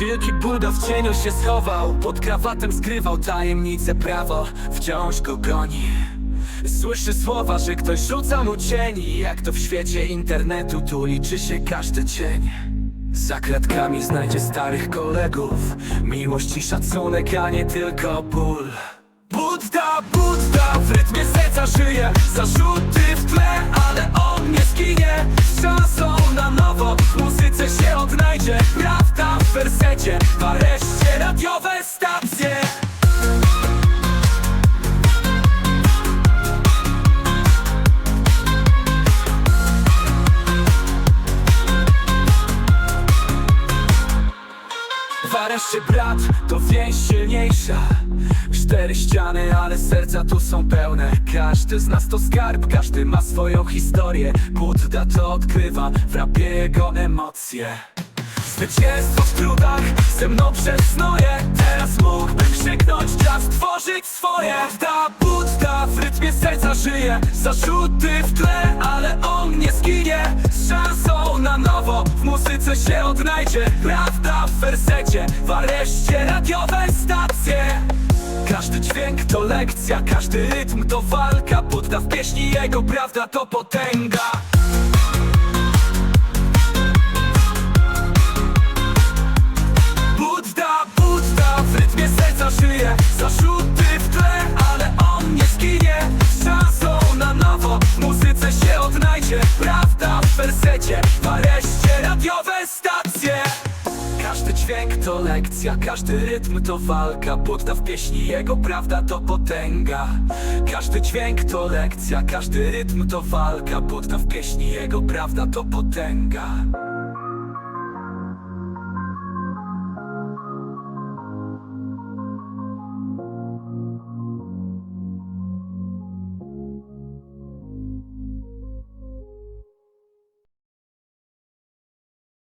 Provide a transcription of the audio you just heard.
wielki Buddha w cieniu się schował. Pod krawatem skrywał tajemnicę prawo. Wciąż go goni. Słyszy słowa, że ktoś rzuca mu cieni Jak to w świecie internetu, tu liczy się każdy cień. Za kratkami znajdzie starych kolegów. Miłość i szacunek, a nie tylko ból. Budda, Budda, w rytmie serca żyje. Zarzuty w tle, ale on nie skinie Z szansą na nowo, w muzyce się odnajdzie Prawda w wersecie, w areszcie radiowe stacje. W areszcie brat to więź silniejsza. Cztery ściany, ale serca tu są pełne. Każdy z nas to skarb, każdy ma swoją historię. Budda to odkrywa, w rapie jego emocje Zwycięstwo w trudach, ze mną przesnoje Teraz mógłbym krzyknąć, czas tworzyć swoje. Budda, Budda, w rytmie serca żyje. Zarzuty w tle, ale on nie skinie Z szansą na nowo, w muzyce się odnajdzie. Prawda w wersecie, w areszcie radiowe stacje. Każdy dźwięk to lekcja, każdy rytm to walka. Budda w pieśni jego prawda to potęga dźwięk to lekcja, każdy rytm to walka. Budda w pieśni, jego prawda to potęga. Każdy dźwięk to lekcja, każdy rytm to walka. Budda w pieśni, jego prawda to potęga